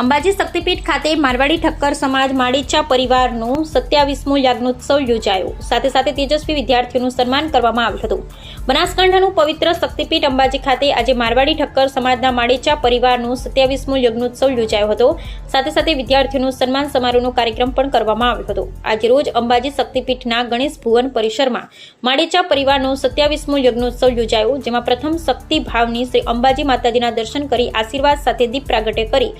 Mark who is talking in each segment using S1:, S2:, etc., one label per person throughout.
S1: અંબાજી શક્તિપીઠ ખાતે મારવાડી ઠક્કર સમાજ માળીચા પરિવારનું સત્યાવીસમું યાજ્ઞોત્સવ યોજાયો. સાથે સાથે તેજસ્વી વિદ્યાર્થીઓનું સન્માન કરવામાં આવ્યું હતું. બનાસકાંઠાનું પવિત્ર શક્તિપીઠ અંબાજી ખાતે આજે મારવાડી ઠક્કર સમાજના માળીચા પરિવારનું સત્યાવીસમું યજ્ઞોત્સવ યોજાયો હતો. સાથે સાથે વિદ્યાર્થીઓનું સન્માન સમારોહનો કાર્યક્રમ પણ કરવામાં આવ્યો હતો. આજે રોજ અંબાજી શક્તિપીઠના ગણેશ ભુવન પરિસરમાં માળીચા પરિવારનો સત્યાવીસમો યજ્ઞોત્સવ યોજાયો, જેમાં પ્રથમ શક્તિ ભાવની શ્રી અંબાજી માતાજીના દર્શન કરી આશીર્વાદ સાથે દીપ પ્રાગટ્ય કરી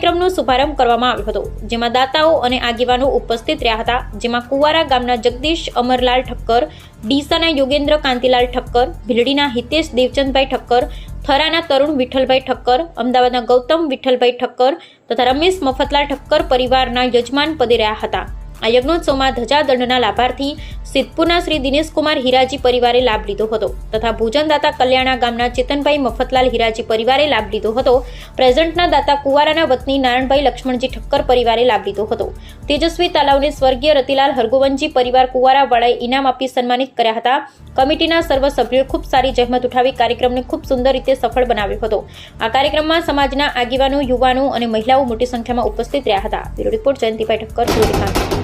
S1: કાર્યક્રમનો શુભારંભ કરવામાં આવ્યો હતો, જેમાં દાતાઓ અને આગેવાનો ઉપસ્થિત રહ્યા હતા, જેમાં કુવારા ગામના જગદીશ અમરલાલ ઠક્કર, ડીસાના યોગેન્દ્ર કાંતિલાલ ઠક્કર, ભીલડીના હિતેશ દેવચંદભાઈ ઠક્કર, થરાના તરુણ વિઠ્ઠલભાઈ ઠક્કર, અમદાવાદના ગૌતમ વિઠ્ઠલભાઈ ઠક્કર તથા રમેશ મફતલાલ ઠક્કર પરિવારના યજમાન પદે રહ્યા હતા. આ યજ્ઞોત્સવમાં ધજાદંડના લાભાર્થી સિદ્ધપુરના શ્રી દિનેશકુમાર હિરાજી પરિવારે લાભ લીધો હતો તથા ભોજનદાતા કલ્યાણા ગામના ચેતનભાઈ મફતલાલ હિરાજી પરિવારે લાભ લીધો હતો. પ્રેઝન્ટના દાતા કુવારાના વતની નારાયણભાઈ લક્ષ્મણજી ઠક્કર પરિવારે લાભ લીધો હતો. તેજસ્વી તલાવને સ્વર્ગીય રતિલાલ હરગોવનજી પરિવાર કુવારાવાળાએ ઇનામ આપી સન્માનિત કર્યા હતા. કમિટીના સર્વ સભ્યોએ ખૂબ સારી જહેમત ઉઠાવી કાર્યક્રમને ખૂબ સુંદર રીતે સફળ બનાવ્યો હતો. આ કાર્યક્રમમાં સમાજના આગેવાનો, યુવાનો અને મહિલાઓ મોટી સંખ્યામાં ઉપસ્થિત રહ્યા હતા. Bureau report Jayantibhai Thakkar Surat